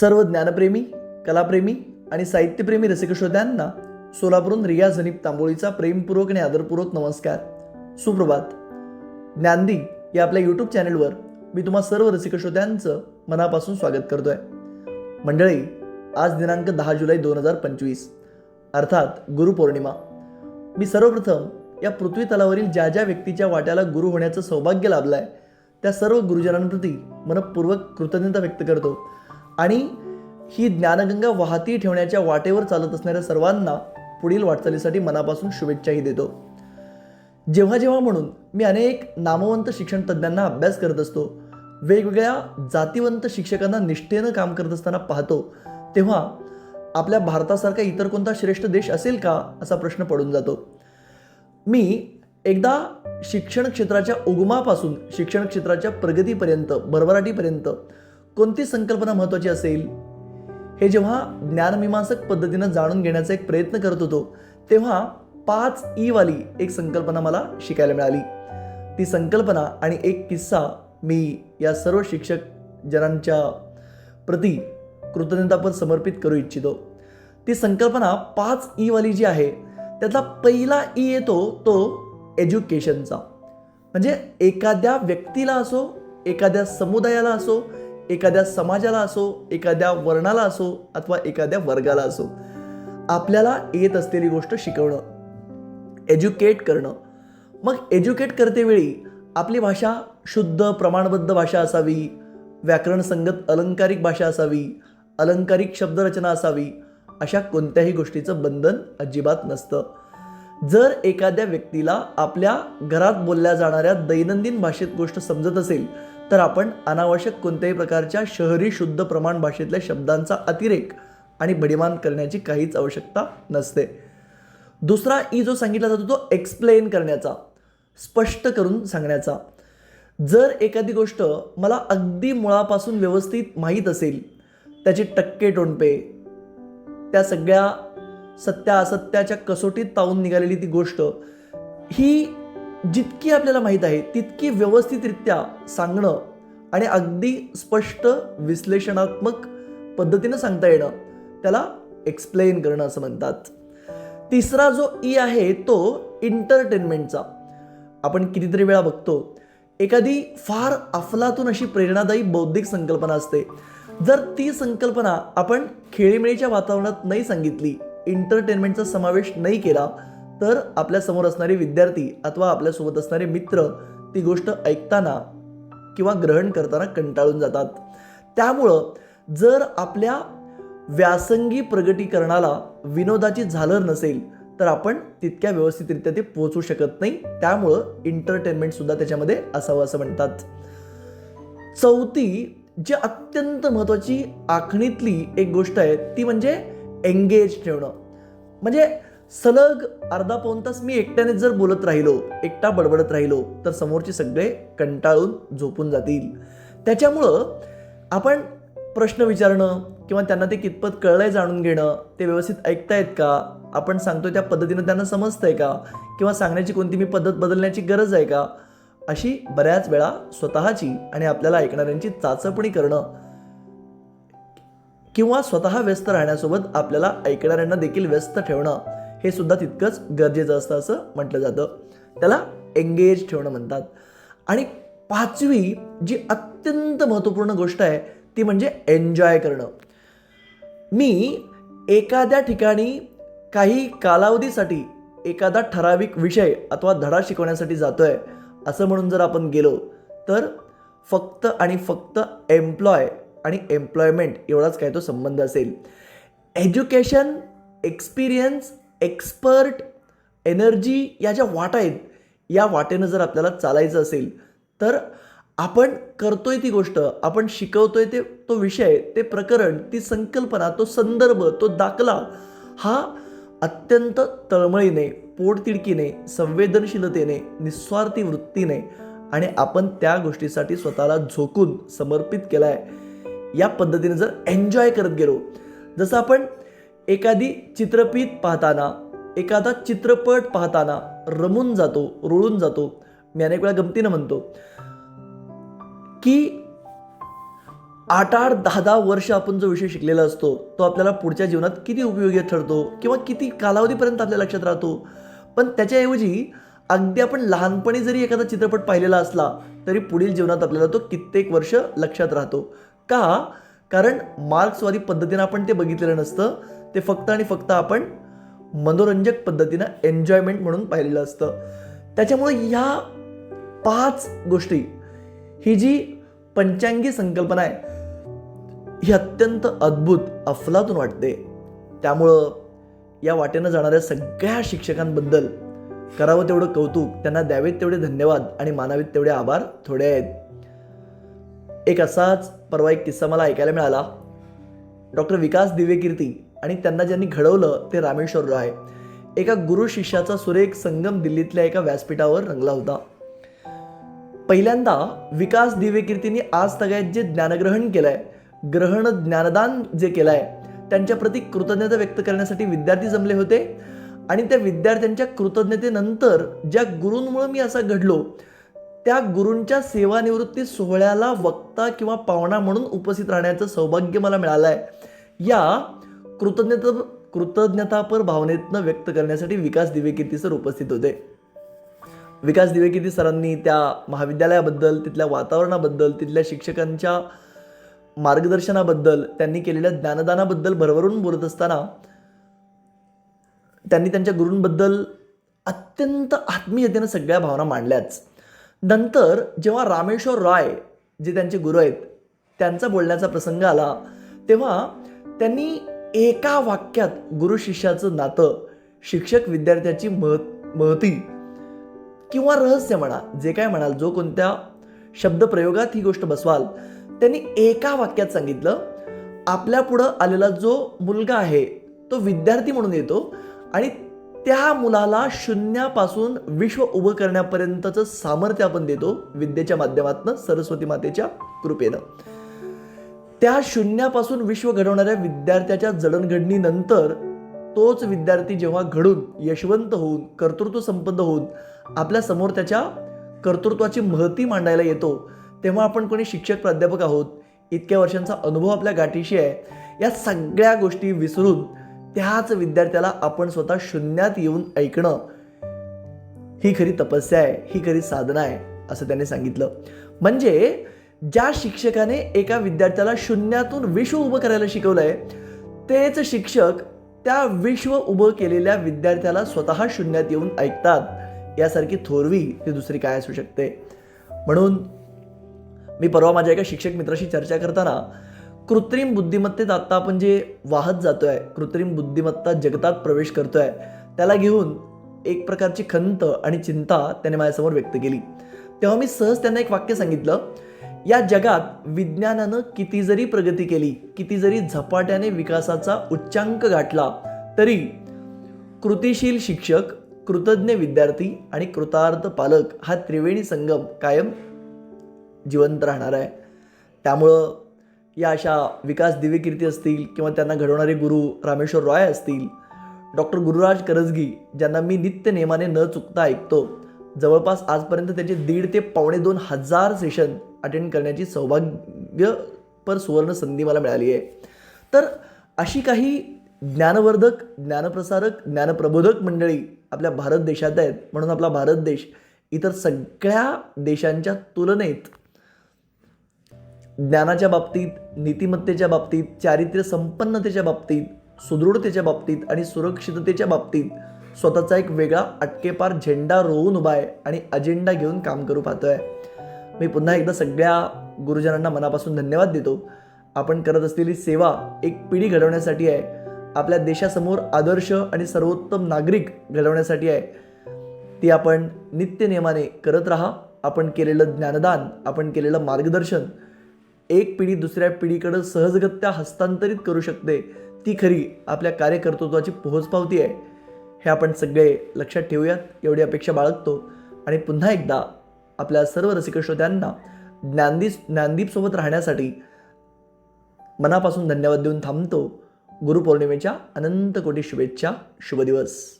सर्व ज्ञानप्रेमी कलाप्रेमी आणि साहित्यप्रेमी रसिकश्रोत्यांना सोलापूरून रिया झनीप तांबोळीचा प्रेमपूर्वक आणि आदरपूर्वक नमस्कार. सुप्रभात. ज्ञानदी या आपल्या यूट्यूब चॅनलवर मी तुम्हा सर्व रसिकश्रोत्यांचं मनापासून स्वागत करतोय. मंडळी आज दिनांक दहा जुलै दोन हजार पंचवीस. अर्थात गुरुपौर्णिमा मी सर्वप्रथम या पृथ्वी तलावरील ज्या ज्या व्यक्तीच्या वाट्याला गुरु होण्याचं सौभाग्य लाभलं आहे त्या सर्व गुरुजनांप्रती मनपूर्वक कृतज्ञता व्यक्त करतो. आणि ही ज्ञानगंगा वाहती ठेवण्याच्या वाटेवर चालत असणाऱ्या सर्वांना पुढील वाटचालीसाठी मनापासून शुभेच्छाही देतो. जेव्हा जेव्हा म्हणून मी अनेक नामवंत शिक्षण तज्ज्ञांना अभ्यास करत असतो वेगवेगळ्या जातीवंत शिक्षकांना निष्ठेनं काम करत असताना पाहतो तेव्हा आपल्या भारतासारखा इतर कोणता श्रेष्ठ देश असेल का असा प्रश्न पडून जातो. मी एकदा शिक्षण क्षेत्राच्या उगमापासून शिक्षण क्षेत्राच्या प्रगतीपर्यंत भरभराटीपर्यंत कोणती संकल्पना महत्त्वाची असेल? हे जेव्हा ज्ञानमीमांसक पद्धतीनं जाणून घेण्याचा एक प्रयत्न करत होतो तेव्हा पाच ई वाली एक संकल्पना मला शिकायला मिळाली. ती संकल्पना आणि एक किस्सा मी या सर्व शिक्षक जनांच्या प्रती कृतज्ञतापण समर्पित करू इच्छितो. ती संकल्पना पाच ई वाली जी आहे त्यातला पहिला ई येतो तो एज्युकेशनचा म्हणजे एखाद्या व्यक्तीला असो एखाद्या समुदायाला असो एखाद्या समाजाला असो एखाद्या वर्णाला असो अथवा एखाद्या वर्गाला असो आपल्याला येत असलेली गोष्ट शिकवणं एज्युकेट करणं. मग एज्युकेट करतेवेळी आपली भाषा शुद्ध प्रमाणबद्ध भाषा असावी व्याकरण संगत अलंकारिक भाषा असावी अलंकारिक शब्दरचना असावी अशा कोणत्याही गोष्टीचं बंधन अजिबात नसतं. जर एखाद्या व्यक्तीला आपल्या घरात बोलल्या जाणाऱ्या दैनंदिन भाषेत गोष्ट समजत असेल तर आपण अनावश्यक कोणत्याही प्रकारच्या शहरी शुद्ध प्रमाण भाषेतल्या शब्दांचा अतिरेक आणि बडिमान करण्याची काहीच आवश्यकता नसते. दुसरा ई जो सांगितला जातो तो एक्सप्लेन करण्याचा स्पष्ट करून सांगण्याचा. जर एखादी गोष्ट मला अगदी मुळापासून व्यवस्थित माहीत असेल त्याची टक्के टोणपे त्या सगळ्या सत्या असत्याच्या कसोटीत तावून निघालेली ती गोष्ट ही जितकी आपल्याला माहीत आहे तितकी व्यवस्थितरित्या सांगणं आणि अगदी स्पष्ट विश्लेषणात्मक पद्धतीनं सांगता येणं त्याला एक्सप्लेन करणं असं म्हणतात. तिसरा जो ई आहे तो इंटरटेनमेंटचा आपण कितीतरी वेळा बघतो एखादी फार अफलातून अशी प्रेरणादायी बौद्धिक संकल्पना असते. जर ती संकल्पना आपण खेळीमेळीच्या वातावरणात नाही सांगितली इंटरटेनमेंटचा समावेश नाही केला तर आपल्यासमोर असणारे विद्यार्थी अथवा आपल्यासोबत असणारे मित्र ती गोष्ट ऐकताना किंवा ग्रहण करताना कंटाळून जातात. त्यामुळं जर आपल्या व्यासंगी प्रगटीकरणाला विनोदाची झालर नसेल तर आपण तितक्या व्यवस्थितरित्या ते पोहोचू शकत नाही. त्यामुळं एंटरटेनमेंट सुद्धा त्याच्यामध्ये असावं असं म्हणतात. चौथी जी अत्यंत महत्त्वाची आखणीतली एक गोष्ट आहे ती म्हणजे एंगेज ठेवणं. म्हणजे सलग अर्धा पाऊन तास मी एकट्याने जर बोलत राहिलो एकटा बडबडत राहिलो तर समोरचे सगळे कंटाळून झोपून जातील. त्याच्यामुळं आपण प्रश्न विचारणं किंवा त्यांना ते कितपत कळलंय जाणून घेणं ते व्यवस्थित ऐकतायत का? आपण सांगतो त्या पद्धतीनं त्यांना समजतंय का? किंवा सांगण्याची कोणती मी पद्धत बदलण्याची गरज आहे का? अशी बऱ्याच वेळा स्वतःची आणि आपल्याला ऐकणाऱ्यांची चाचपणी करणं किंवा स्वतः व्यस्त राहण्यासोबत आपल्याला ऐकणाऱ्यांना देखील व्यस्त ठेवणं हे सुद्धा तितकंच गरजेचं असतं असं म्हटलं जातं. त्याला एंगेज ठेवणं म्हणतात. आणि पाचवी जी अत्यंत महत्त्वपूर्ण गोष्ट आहे ती म्हणजे एन्जॉय करणं. मी एखाद्या ठिकाणी काही कालावधीसाठी एखादा ठराविक विषय अथवा धडा शिकवण्यासाठी जातो आहे असं म्हणून जर आपण गेलो तर फक्त आणि फक्त एम्प्लॉय आणि एम्प्लॉयमेंट एवढाच काय तो संबंध असेल. एज्युकेशन एक्सपिरियन्स एक्सपर्ट एनर्जी या ज्या वाटा आहेत या वाटेनं जर आपल्याला चालायचं असेल तर आपण करतोय ती गोष्ट आपण शिकवतोय ते तो विषय ते प्रकरण ती संकल्पना तो संदर्भ तो दाखला हा अत्यंत तळमळीने पोटतिडकीने संवेदनशीलतेने निस्वार्थी वृत्तीने आणि आपण त्या गोष्टीसाठी स्वतःला झोकून समर्पित केला आहे या पद्धतीने जर एन्जॉय करत गेलो जसं आपण एखादी चित्रपीत पाहताना एखादा चित्रपट पाहताना रमून जातो रुळून जातो. मी अनेक वेळा गमतीनं म्हणतो की आठ आठ दहा दहा वर्ष आपण जो विषय शिकलेला असतो तो आपल्याला पुढच्या जीवनात किती उपयोगी ठरतो किंवा किती कालावधीपर्यंत आपल्या लक्षात राहतो. पण त्याच्याऐवजी अगदी आपण लहानपणी जरी एखादा चित्रपट पाहिलेला असला तरी पुढील जीवनात आपल्याला तो कित्येक वर्ष लक्षात राहतो. का? कारण मार्क्सवादी पद्धतीनं आपण ते बघितलेलं नसतं. ते फक्त आणि फक्त आपण मनोरंजक पद्धतीनं एन्जॉयमेंट म्हणून पाहिलेलं असतं. त्याच्यामुळे ह्या पाच गोष्टी ही जी पंचांगी संकल्पना आहे ही अत्यंत अद्भुत अफलातून वाटते. त्यामुळं या वाटेनं जाणाऱ्या सगळ्या शिक्षकांबद्दल करावं तेवढं कौतुक त्यांना द्यावेत तेवढे धन्यवाद आणि मानावेत तेवढे आभार. थोडे आहेत एक असाच परवा एक किस्सा मला ऐकायला मिळाला. डॉक्टर विकास दिव्यकीर्ती आणि त्यांना ज्यांनी घडवलं ते रामेश्वर राय. एका गुरु शिष्याचा सुरेख संगम दिल्लीतल्या एका व्यासपीठावर रंगला होता. पहिल्यांदा विकास दिव्यकीर्तींनी आज तगायत जे ज्ञानग्रहण केलंय ग्रहण ज्ञानदान जे केलंय त्यांच्या प्रती कृतज्ञता व्यक्त करण्यासाठी विद्यार्थी जमले होते. आणि त्या विद्यार्थ्यांच्या कृतज्ञतेनंतर ज्या गुरूंमुळे मी असा घडलो त्या गुरूंच्या सेवानिवृत्ती सोहळ्याला वक्ता किंवा पाहुणा म्हणून उपस्थित राहण्याचं सौभाग्य मला मिळालं आहे या कृतज्ञता कृतज्ञतापर भावनेतनं व्यक्त करण्यासाठी विकास दिवेकीर्ती सर उपस्थित होते. विकास दिवेकीर्ती सरांनी त्या महाविद्यालयाबद्दल तिथल्या वातावरणाबद्दल तिथल्या शिक्षकांच्या मार्गदर्शनाबद्दल त्यांनी केलेल्या ज्ञानदानाबद्दल भरभरून बोलत असताना त्यांनी त्यांच्या गुरूंबद्दल अत्यंत आत्मीयतेनं सगळ्या भावना मांडल्याच. नंतर जेव्हा रामेश्वर रॉय जे त्यांचे गुरु आहेत त्यांचा बोलण्याचा प्रसंग आला तेव्हा त्यांनी एका वाक्यात गुरु शिष्याचं नातं शिक्षक विद्यार्थ्याची मह महती किंवा रहस्य म्हणा जे काय म्हणाल जो कोणत्या शब्दप्रयोगात ही गोष्ट बसवाल त्यांनी एका वाक्यात सांगितलं आपल्या पुढं आलेला जो मुलगा आहे तो विद्यार्थी म्हणून येतो आणि त्या मुलाला शून्यापासून विश्व उभं करण्यापर्यंतचं सामर्थ्य आपण देतो विद्येच्या माध्यमातून सरस्वती मातेच्या कृपेनं. त्या शून्यापासून विश्व घडवणाऱ्या विद्यार्थ्याच्या जडणघडणीनंतर तोच विद्यार्थी जेव्हा घडून यशवंत होऊन कर्तृत्व संपन्न होऊन आपल्यासमोर त्याच्या कर्तृत्वाची महती मांडायला येतो तेव्हा आपण कोणी शिक्षक प्राध्यापक आहोत इतक्या वर्षांचा अनुभव आपल्या गाठीशी आहे या सगळ्या गोष्टी विसरून त्याच विद्यार्थ्याला आपण स्वतः शून्यात येऊन ऐकणं ही खरी तपस्या आहे ही खरी साधना आहे असं त्याने सांगितलं. म्हणजे ज्या शिक्षकाने एका विद्यार्थ्याला शून्यातून विश्व उभं करायला शिकवलं आहे तेच शिक्षक त्या विश्व उभं केलेल्या विद्यार्थ्याला स्वतः शून्यात येऊन ऐकतात. यासारखी थोरवी ती दुसरी काय असू शकते? म्हणून मी परवा माझ्या एका शिक्षक मित्राशी चर्चा करताना कृत्रिम बुद्धिमत्तेत आत्ता आपण जे वाहत जातो आहे कृत्रिम बुद्धिमत्ता जगतात प्रवेश करतो आहे त्याला घेऊन एक प्रकारची खंत आणि चिंता त्याने माझ्यासमोर व्यक्त केली. तेव्हा मी सहज त्यांना एक वाक्य सांगितलं या जगात विज्ञानानं किती जरी प्रगती केली किती जरी झपाट्याने विकासाचा उच्चांक गाठला तरी कृतिशील शिक्षक कृतज्ञ विद्यार्थी आणि कृतार्थ पालक हा त्रिवेणी संगम कायम जिवंत राहणार आहे. त्यामुळं या अशा विकास दिवेकीर्ती असतील किंवा त्यांना घडवणारे गुरु रामेश्वर रॉय असतील डॉक्टर गुरुराज करजगी ज्यांना मी नित्य नेमाने न चुकता ऐकतो जवळपास आजपर्यंत त्याचे दीड ते पावणे दोन हजार सेशन अटेंड करण्याची सौभाग्यपर सुवर्ण संधी मला मिळाली आहे. तर अशी काही ज्ञानवर्धक ज्ञानप्रसारक ज्ञानप्रबोधक मंडळी आपल्या भारत देशात आहेत. म्हणून आपला भारत देश इतर सगळ्या देशांच्या तुलनेत ज्ञानाच्या बाबतीत नीतिमत्तेच्या बाबतीत चारित्र्य संपन्नतेच्या बाबतीत सुदृढतेच्या बाबतीत आणि सुरक्षिततेच्या बाबतीत स्वतःचा एक वेगळा अटकेपार झेंडा रोवून उभा आहे आणि अजेंडा घेऊन काम करू पाहतोय. मी पुन्हा एकदा सगळ्या गुरुजनांना मनापासून धन्यवाद देतो. आपण करत असलेली सेवा एक पिढी घडवण्यासाठी आहे. आपल्या देशासमोर आदर्श आणि सर्वोत्तम नागरिक घडवण्यासाठी आहे. ती आपण नित्यनेमाने करत राहा. आपण केलेलं ज्ञानदान आपण केलेलं मार्गदर्शन एक पिढी दुसऱ्या पिढीकडं सहजगत्या हस्तांतरित करू शकते. ती खरी आपल्या कार्यकर्तृत्वाची पोहोचपावती आहे. हे आपण सगळे लक्षात ठेवूयात. एवढी अपेक्षा बाळगतो. आणि पुन्हा एकदा आपल्या सर्व रसिक श्रोत्यांना ज्ञानदीप ज्ञानदीपसोबत राहण्यासाठी मनापासून धन्यवाद देऊन थांबतो. गुरुपौर्णिमेच्या अनंत कोटी शुभेच्छा. शुभ दिवस.